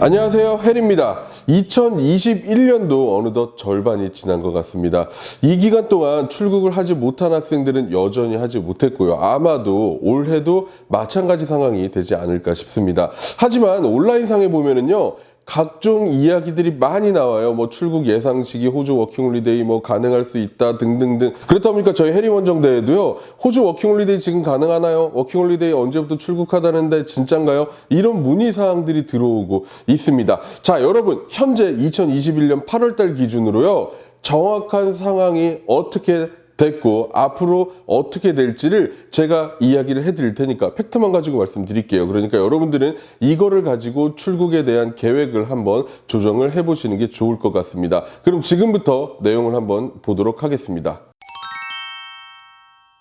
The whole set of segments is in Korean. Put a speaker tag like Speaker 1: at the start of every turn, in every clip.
Speaker 1: 안녕하세요. 헬입니다. 2021년도 어느덧 절반이 지난 것 같습니다. 이 기간 동안 출국을 하지 못한 학생들은 여전히 하지 못했고요. 아마도 올해도 마찬가지 상황이 되지 않을까 싶습니다. 하지만 온라인상에 보면은요. 각종 이야기들이 많이 나와요. 뭐 출국 예상 시기 호주 워킹홀리데이 뭐 가능할 수 있다 등등등. 그렇다 보니까 저희 해리 원정대에도요. 호주 워킹홀리데이 지금 가능하나요? 워킹홀리데이 언제부터 출국하다는데 진짠가요? 이런 문의 사항들이 들어오고 있습니다. 자, 여러분 현재 2021년 8월달 기준으로요. 정확한 상황이 어떻게 됐고 앞으로 어떻게 될지를 제가 이야기를 해드릴 테니까 팩트만 가지고 말씀드릴게요. 그러니까 여러분들은 이거를 가지고 출국에 대한 계획을 한번 조정을 해보시는 게 좋을 것 같습니다. 그럼 지금부터 내용을 한번 보도록 하겠습니다.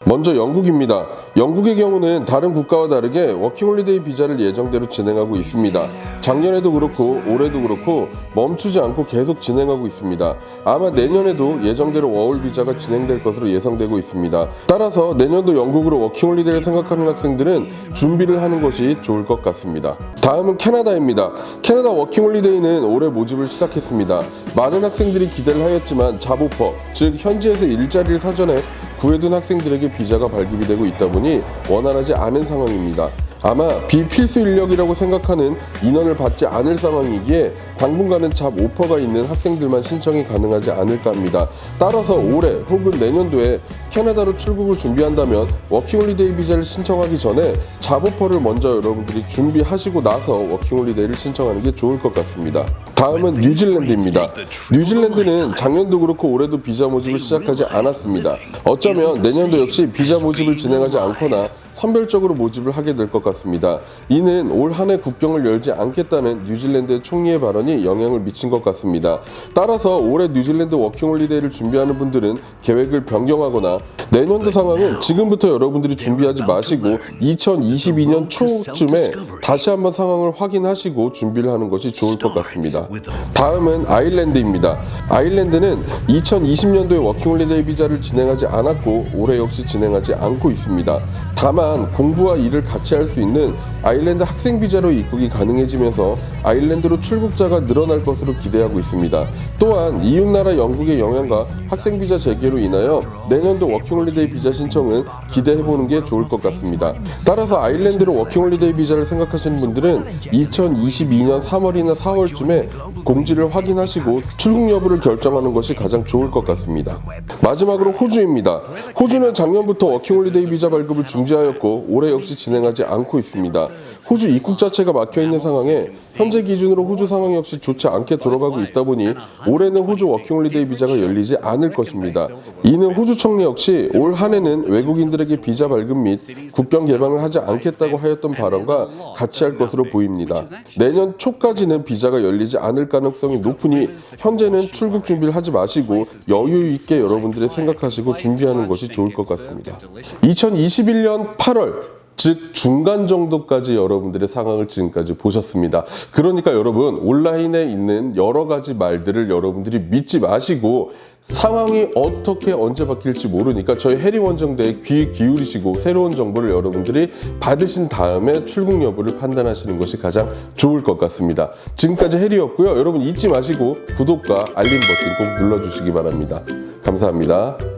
Speaker 1: 먼저 영국입니다. 영국의 경우는 다른 국가와 다르게 워킹홀리데이 비자를 예정대로 진행하고 있습니다. 작년에도 그렇고 올해도 그렇고 멈추지 않고 계속 진행하고 있습니다. 아마 내년에도 예정대로 워홀 비자가 진행될 것으로 예상되고 있습니다. 따라서 내년도 영국으로 워킹홀리데이를 생각하는 학생들은 준비를 하는 것이 좋을 것 같습니다. 다음은 캐나다입니다. 캐나다 워킹홀리데이는 올해 모집을 시작했습니다. 많은 학생들이 기대를 하였지만 잡오퍼, 즉 현지에서 일자리를 사전에 구해둔 학생들에게 비자가 발급이 되고 있다 보니 원활하지 않은 상황입니다. 아마 비필수 인력이라고 생각하는 인원을 받지 않을 상황이기에 당분간은 잡 오퍼가 있는 학생들만 신청이 가능하지 않을까 합니다. 따라서 올해 혹은 내년도에 캐나다로 출국을 준비한다면 워킹홀리데이 비자를 신청하기 전에 잡 오퍼를 먼저 여러분들이 준비하시고 나서 워킹홀리데이를 신청하는 게 좋을 것 같습니다. 다음은 뉴질랜드입니다. 뉴질랜드는 작년도 그렇고 올해도 비자 모집을 시작하지 않았습니다. 어쩌면 내년도 역시 비자 모집을 진행하지 않거나 선별적으로 모집을 하게 될 것 같습니다. 이는 올 한 해 국경을 열지 않겠다는 뉴질랜드 총리의 발언이 영향을 미친 것 같습니다. 따라서 올해 뉴질랜드 워킹홀리데이를 준비하는 분들은 계획을 변경하거나 내년도 상황은 지금부터 여러분들이 준비하지 마시고 2022년 초쯤에 다시 한번 상황을 확인하시고 준비를 하는 것이 좋을 것 같습니다. 다음은 아일랜드입니다. 아일랜드는 2020년도에 워킹홀리데이 비자를 진행하지 않았고 올해 역시 진행하지 않고 있습니다. 다만 공부와 일을 같이 할 수 있는 아일랜드 학생 비자로 입국이 가능해지면서 아일랜드로 출국자가 늘어날 것으로 기대하고 있습니다. 또한 이웃 나라 영국의 영향과 학생 비자 재개로 인하여 내년도 워킹홀리데이 비자 신청은 기대해보는 게 좋을 것 같습니다. 따라서 아일랜드로 워킹홀리데이 비자를 생각하시는 분들은 2022년 3월이나 4월쯤에 공지를 확인하시고 출국 여부를 결정하는 것이 가장 좋을 것 같습니다. 마지막으로 호주입니다. 호주는 작년부터 워킹홀리데이 비자 발급을 중지하였고 올해 역시 진행하지 않고 있습니다. 호주 입국 자체가 막혀 있는 상황에 현재 기준으로 호주 상황 역시 좋지 않게 돌아가고 있다 보니 올해는 호주 워킹홀리데이 비자가 열리지 않을 것입니다. 이는 호주 총리 역시 올 한해는 외국인들에게 비자 발급 및 국경 개방을 하지 않겠다고 하였던 발언과 같이 할 것으로 보입니다. 내년 초까지는 비자가 열리지 않을 가능성이 높으니 현재는 출국 준비를 하지 마시고 여유 있게 여러분들이 생각하시고 준비하는 것이 좋을 것 같습니다. 2021년 8월 즉 중간 정도까지 여러분들의 상황을 지금까지 보셨습니다. 그러니까 여러분 온라인에 있는 여러 가지 말들을 여러분들이 믿지 마시고 상황이 어떻게 언제 바뀔지 모르니까 저희 해리 원정대에 귀 기울이시고 새로운 정보를 여러분들이 받으신 다음에 출국 여부를 판단하시는 것이 가장 좋을 것 같습니다. 지금까지 해리였고요. 여러분 잊지 마시고 구독과 알림 버튼 꼭 눌러주시기 바랍니다. 감사합니다.